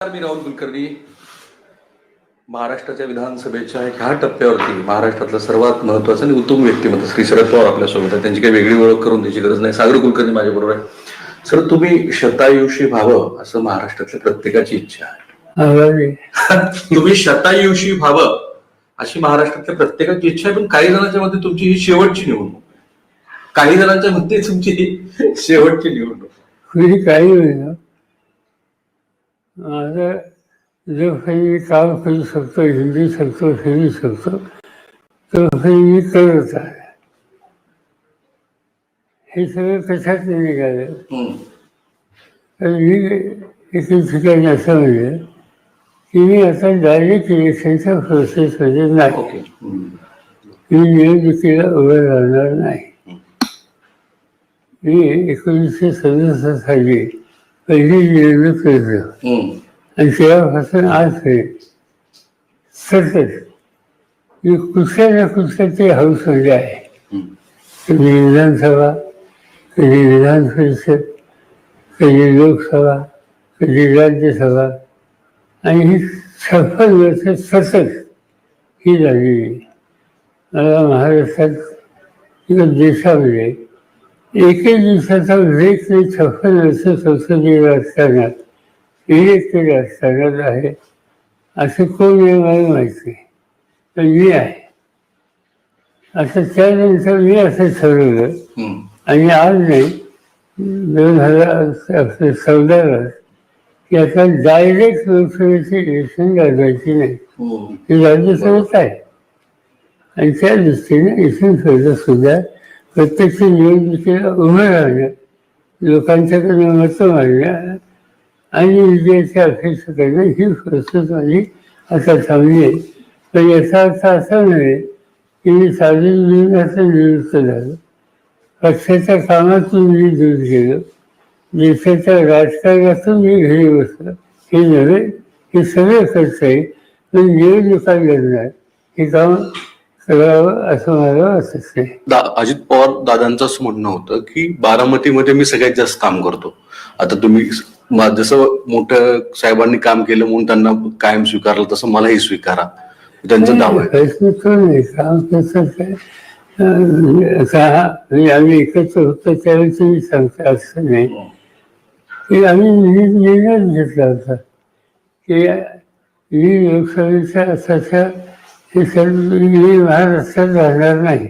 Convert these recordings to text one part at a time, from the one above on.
मी राहुल कुलकर्णी. महाराष्ट्राच्या विधानसभेच्या ह्या टप्प्यावरती महाराष्ट्रातलं सर्वात महत्वाचं आणि उत्तम व्यक्तिमत्व श्री शरद पवार आपल्यासोबत आहे त्यांची काही वेगळी ओळख करून द्यायची गरज नाही. सागर कुलकर्णी माझ्याबरोबर आहे सर तुम्ही शतायुषी व्हावं असं महाराष्ट्रातल्या प्रत्येकाची इच्छा आहे. तुम्ही शतायुषी व्हावं अशी महाराष्ट्रातल्या प्रत्येकाची इच्छा आहे पण काही जणांच्या मध्ये तुमची ही शेवटची निवडणूक. काही जणांच्या मध्ये तुमची ही शेवटची निवडणूक. कुणी काही माझं जो काही मी काम करू शकतो हिंदी शकतो हिंदी शकतो तो काही मी करत आहे. हे सगळं कशात निघालं. तर मी एके ठिकाणी असं म्हणजे की मी आता डायरेक्ट इलेक्शनच्या प्रोसेसमध्ये नाही. मी निवडणुकीला उभं राहणार नाही. मी एकोणीसशे सदुसष्ट साली पहिली निवडणूक केली हम्म. आणि तेव्हापासून आज हे सतत मी कुठल्या ना कुठल्या ते हाऊसमध्ये आहे हम्म. कधी विधानसभा कधी विधान परिषद कधी लोकसभा कधी राज्यसभा आणि ही सफल वर्ष सतत ही झालेली मला महाराष्ट्रात किंवा देशामध्ये एकही दिवसाचा ब्रेक नाही छप्पन वर्ष संसदीय राजकारणात इलेक्टेड राजकारणात आहे. असं कोण आहे मला माहिती नाही. पण मी आहे. असं त्यानंतर मी असं ठरवलं. आणि आज नाही दोन हजार चौदाला की आता डायरेक्ट लोकसभेचे इलेक्शन गाजवायची नाही. हम्म. ही राज्यसभेत आहे. आणि त्या दृष्टीने इथून सुद्धा प्रत्यक्ष निवडणुकीला उभं राहिलं लोकांच्याकडे मतं मागणं आणि विजयाच्या अपेक्षा करणं ही प्रस्तुत माझी आता थांबली आहे. पण याचा अर्थ असा नव्हे की मी सार्वजनिक असं निवृत्त झालो. पक्षाच्या कामातून मी दूर गेलो. देशाच्या राजकारणातून मी घरी बसलो. हे नव्हे. हे सगळं खर्च आहे. पण निवडणुका लढणार हे काम करावं असं नाही दा- अजित पवार दादांचं असं म्हणणं होतं की बारामतीमध्ये मी सगळ्यात जास्त काम करतो. आता तुम्ही मा- जसं मोठ्या साहेबांनी काम केलं म्हणून त्यांना कायम स्वीकारलं तसं मलाही स्वीकारा. त्यांचं दावा आहे. प्रश्न तो नाही. काम कसं काय अं, आता आम्ही एकत्र होतो त्यावेळी तुम्ही सांगता असं नाही. की आम्ही नि- निर्णय घेतला होता. की मी लोकसभेच्या असाच्या हे सर्व महाराष्ट्रात राहणार नाही.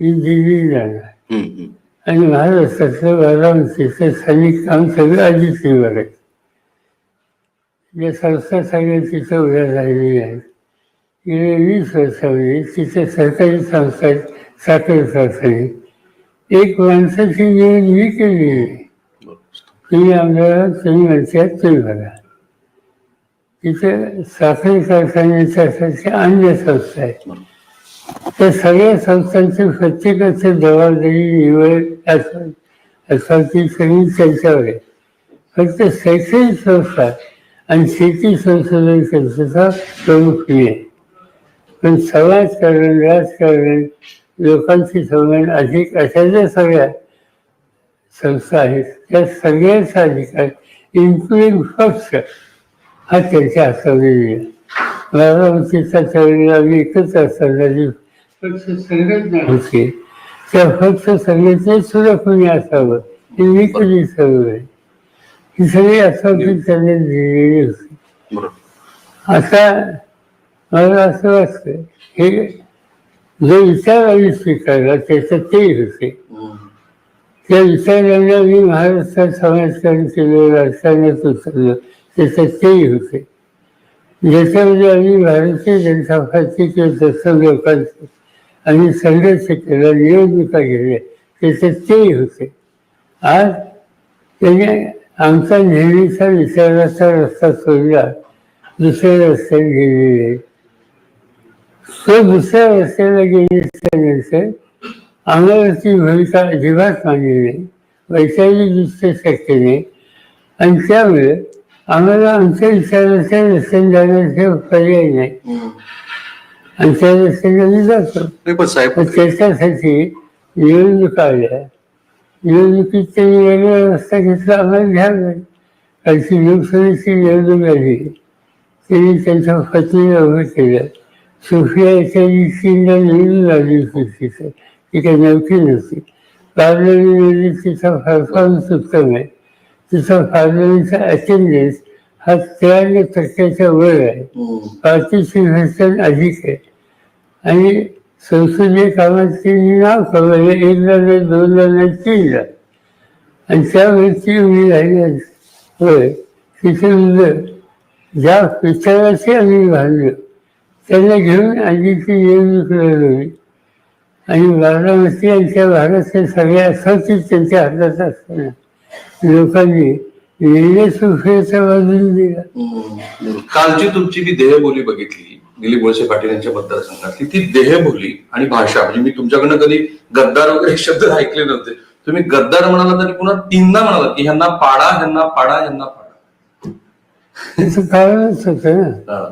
मी दिल्ली जाणार. आणि महाराष्ट्रातलं बारामतीचं स्थानिक काम सगळं अजित निवार आहे. या संस्था सगळ्या तिथं उभ्या राहिलेल्या आहेत. गेल्या वीस वर्षामध्ये तिथे सरकारी संस्था आहेत, साखर कारखाने. एक माणसाची निवड मी केली आहे. तुम्ही आमदार तुम्ही म्हणतात तुम्ही बघा. तिथे साखर कारखान्याच्या अन्य संस्था आहेत. त्या सगळ्या संस्थांची प्रत्येकाची जबाबदारी निवड असं असा सगळी त्यांच्यावर आहे. फक्त शैक्षणिक संस्था आणि शेती संशोधन संस्थेचा प्रमुख मी आहे. पण समाजकारण राजकारण लोकांशी संबंध अधिक अशा ज्या सगळ्या संस्था आहेत त्या सगळ्याचा अधिकार इन्क्लुडिंग पक्ष हा त्यांच्या आहे बारामतीचा त्यावेळेला आम्ही एकच असताना जी पक्ष संघटना होती. त्या पक्ष संघटनेत सुद्धा कोणी असावं? हे मी कधी ठरवलं आहे ही सगळी असावी त्यांनी दिलेली होती. आता मला असं वाटतं हे जो विचार आम्ही स्वीकारला त्याच्यात तेही होते. त्या विचारांना मी महाराष्ट्रात समाजकारण केलं राजकारणात उतरलं. त्याच्यात तेही होते. ज्याच्यामध्ये म्हणजे आम्ही भारतीय जनता पार्टीचे किंवा दर्शन लोकांचे आणि संघर्ष केला निवडणुका घेतल्या त्याच्यात तेही होते. आज त्याने आमचा नेहमीचा विचाराचा रस्ता सोडला दुसऱ्या रस्त्याने गेलेले. आहे. तो दुसऱ्या रस्त्याला गेल्यानंतर आम्हाला ती भूमिका अजिबात मान्य नाही. वैचारिक दृष्ट्या शक्य नाही. आणि त्यामुळे आम्हाला आमच्या विचाराच्या रस्त्याने जाण्याचे पर्याय नाही. आणि त्या रस्त्याने आम्ही जातो. नाही पण साहेब पण त्याच्यासाठी निवडणुका आल्या निवडणुकीत त्यांनी वेगळा रस्ता घेतला आम्हाला घ्यावा लागेल कालची लोकसभेची निवडणूक आली. त्यांनी त्यांच्या पत्नीला उभं केलं. सोफिया चीनला निवडून आली होती तिथं. ती काही नौकी नव्हती. पार्लमेंटमध्ये तिचा परफॉर्मन्स उत्तम आहे. तिचा पार्लमेंटचा अटेंडन्स हा त्र्याण्णव टक्क्याच्या वर आहे. पार्टिसिपेशन अधिक आहे. आणि संसदीय कामात त्यांनी नाव कमवलं एकदा नाही दोनदा नाही तीनदा आणि त्यावरती उभी राहिली आहे. होय तिथे मुलं ज्या विचाराचे आम्ही बांधलो त्यांना घेऊन आधीची निवडणूक लढवली. आणि बारामती यांच्या भारताच्या सगळ्या सतीच त्यांच्या हातात असताना. लोकांनी बाजून दिला. कालची तुमची मी देहबोली बघितली दिलीप वळसे पाटील यांच्या मतदारसंघातली ती देहबोली आणि भाषा म्हणजे मी तुमच्याकडनं कधी गद्दार वगैरे शब्द ऐकले नव्हते. तुम्ही गद्दार म्हणाला तरी पुन्हा तीनदा म्हणाला की ह्यांना पाडा ह्यांना पाडा ह्यांना पाडा. त्याचं कारणच होतं ना.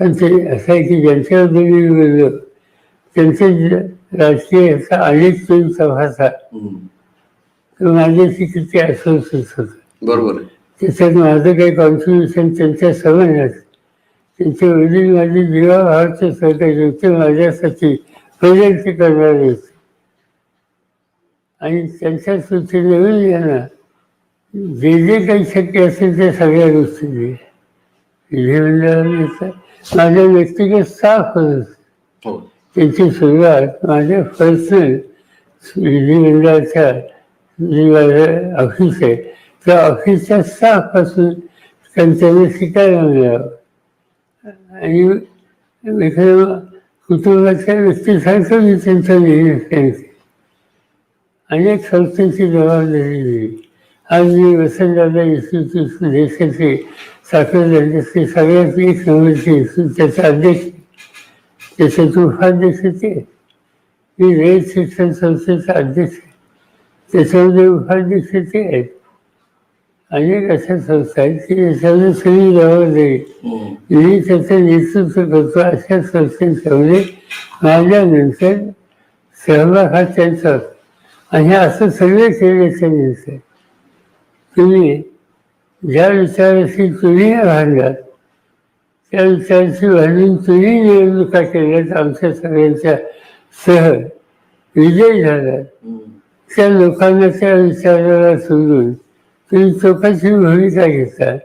पण ते असं आहे की ज्यांच्याबद्दल मी बोललो त्यांचे राजकीय याचा अनेक भाषा तो माझ्याशी किती असोसिएट होतं बरोबर. त्याच्यात माझं काही कॉन्ट्रीब्युशन त्यांच्या समजण्यात त्यांचे वडील माझे जीवाभावाचे सहकारी होते माझ्यासाठी प्रेझेंट करणारे होते. आणि त्यांच्या सूचनेवर यांना जे जे काही शक्य असेल त्या सगळ्या गोष्टी दिल्या. विधिमंडळाने माझ्या व्यक्तिगत साफ होत हो. त्याची सुरुवात माझ्या पर्सनल विधिमंडळाच्या ऑफिस आहे त्या ऑफिसच्या स्टाफपासून त्यांच्याने शिकायला मिळावं आणि एखाद्या कुटुंबाच्या व्यक्तीसारखं मी त्यांचं निरीक्षण केलं अनेक संस्थेची जबाबदारी दिली. आज मी वसंतदादा इन्स्टिट्यूट देशाचे साखर धंद्याचे सगळ्यात एक नंबरचे इन्स्टिट्यूट त्याचा अध्यक्ष. आहे. त्याच्यात उपाध्यक्ष ते. मी रयत शिक्षण संस्थेचा अध्यक्ष. आहे. त्याच्यामध्ये उपाध्यक्ष ते आहेत अनेक अशा संस्था आहेत की याच्यामध्ये सगळी जबाबदारी. मी त्याचं नेतृत्व करतो अशा संस्थांच्यामध्ये माझ्यानंतर सहभाग हा त्यांचा. आणि असं सगळे केल्याच्यानंतर तुम्ही ज्या विचाराशी तुम्ही भांडलात त्या विचाराची भांडून तुम्ही निवडणुका केल्यात आमच्या सगळ्यांच्या सह विजय झाला हम्म. त्या लोकांना त्या विचाराला सोडून तुम्ही चौकाची भूमिका घेता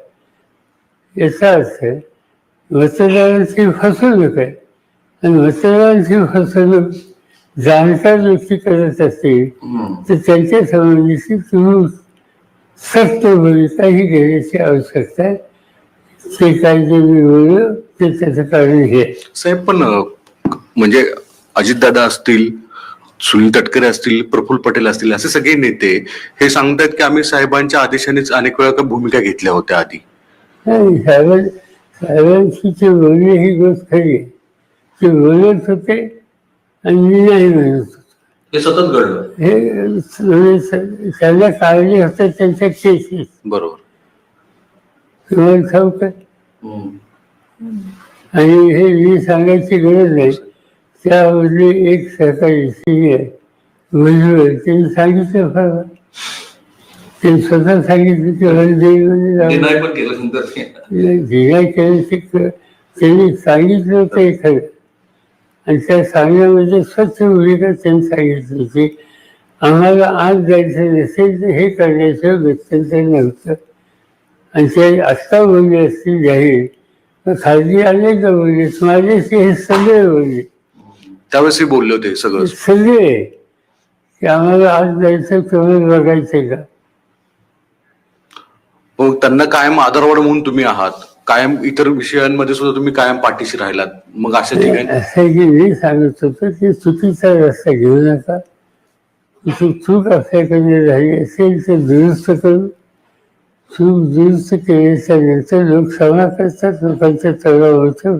याचा अर्थ मतदारांची फसवणूक आहे आणि मतदारांची फसवणूक जाणकार व्यक्ती करत असतील. तर त्यांच्या संबंधीची तुम्ही सक्त भूमिका ही घेण्याची आवश्यकता आहे ते काय जे मी बोललो ते त्याचं कारण हे. साहेब पण म्हणजे अजितदादा असतील सुनील तटकरे असतील प्रफुल्ल पटेल असतील असे सगळे नेते हे सांगतात की आम्ही साहेबांच्या आदेशानेच अनेक वेळा का भूमिका घेतल्या होत्या आधी. साहेबांची बोलणे ही गोष्ट खरी. आहे ते बोलत होते आणि मी नाही म्हणत होतो. हे सतत घडलं. हे त्यांना होतं त्यांच्या केसेस बरोबर. तुम्हाला ठाऊक. आणि हे मी सांगायची गरज नाही. त्यामध्ये एक सहकारी सिनियर भुजबळ त्यांनी सांगितलं फरक ते स्वतः सांगितलं की हळदीमध्ये पण केलं ते. ते क- त्यांनी सांगितलं हे खरं आणि त्या सांगण्यामध्ये स्वच्छ भूमिका त्यांनी सांगितली होती. आम्हाला आज जायचं नसेल तर हे करण्याचं गत्यंतर नव्हतं. आणि ते आत्ता बोलले असतील जाहीर. तर खाजगी अनेकदा बोलले माझ्याशी हे सगळे बोलले. त्यावेळेस हे बोलले होते सगळं. सगळे. की आम्हाला आज जायचं तुम्ही बघायचं का? मग त्यांना कायम आधारवड म्हणून तुम्ही आहात. कायम इतर विषयांमध्ये सुद्धा तुम्ही कायम पाठीशी राहिलात. मग अशा ठिकाणी असं की मी सांगत होतो की चुकीचा रस्ता घेऊ नका. चूक चूक आपल्याकडे झाली असेल तर दुरुस्त करू. चूक दुरुस्त केल्याच्यानंतर लोक क्षमा करतात लोकांच्या तळावर होतं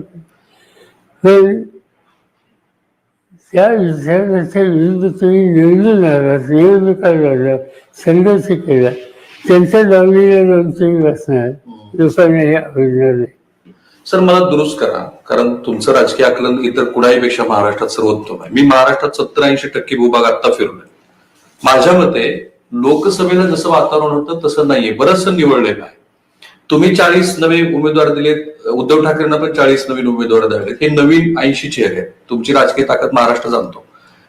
त्या विचाराच्या विरुद्ध तुम्ही निवडून आलात निवडणुका लढला संघर्ष केला त्यांच्या दावणीला जाऊन तुम्ही बसणार लोकांना हे आवडणार नाही सर मला दुरुस्त करा कारण तुमचं राजकीय आकलन इतर कुणाही पेक्षा महाराष्ट्रात सर्वोत्तम आहे. मी महाराष्ट्रात सत्तर ऐंशी टक्के भूभाग आता फिरलोय. माझ्या मते लोकसभेला जसं वातावरण होतं तसं नाहीये. बरंचसं निवडलेलं आहे. तुम्ही चाळीस नवे उमेदवार दिलेत उद्धव ठाकरेंना पण चाळीस नवीन उमेदवार द्यावेत. हे नवीन ऐंशी चेहरे आहेत. तुमची राजकीय ताकद महाराष्ट्र जाणतो.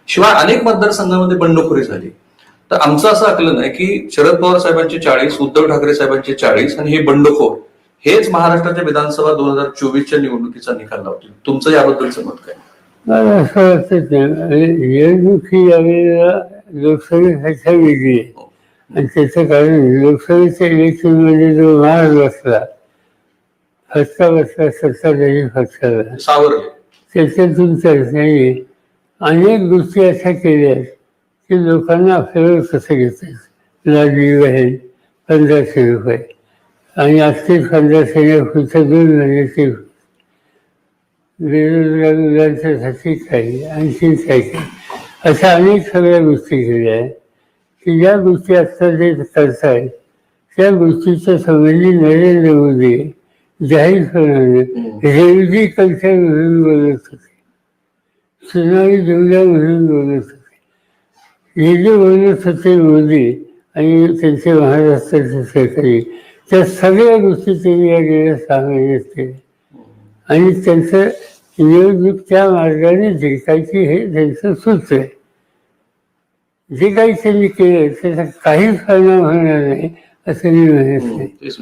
शिवाय अनेक मतदारसंघामध्ये बंडखोरी झाली. तर आमचं असं आकलन आहे की शरद पवार साहेबांचे चाळीस उद्धव ठाकरे साहेबांचे चाळीस आणि हे बंडखोर हेच महाराष्ट्राच्या विधानसभा दोन हजार चोवीसच्या निवडणुकीचा निकाल लावतील. तुमचं याबद्दलचं मत काय? मला असं वाटत नाही निवडणूक ही यावेळेला लोकसभेपेक्षा वेगळी आहे. आणि त्याचं कारण लोकसभेच्या इलेक्शनमध्ये जो मार बसला फटका बसला सत्ताधारी पक्षाला सावरले. त्याच्यातून तर नाही अनेक गोष्टी अशा केल्या आहेत की लोकांना आपल्यावर कसं घेतात लाडली बहीण पंधराशे रुपये. आणि आजचे पंधराशे पुढच्या दोन महिन्याचे बेरोजगार मुलांच्यासाठी काही आणखी काही काही अशा अनेक सगळ्या गोष्टी केल्या. आहेत की ज्या गोष्टी आत्ता जे करतायत त्या गोष्टीच्या संबंधी नरेंद्र मोदी जाहीरपणाने रेवजी कल्चर म्हणून बोलत होते. सुनामी दुर्गा म्हणून बोलत होते. हे जे बोलत होते मोदी आणि त्यांचे महाराष्ट्राचे सरकारी त्या सगळ्या गोष्टी त्यांनी या गेल्या सहा महिन्यात केल्या आणि त्यांचं निवडणूक त्या मार्गाने जिंकायची हे त्यांचं सूत्र आहे. जे काही त्यांनी केलं त्याचा काहीच परिणाम होणार नाही असं मी म्हणत नाही. तेच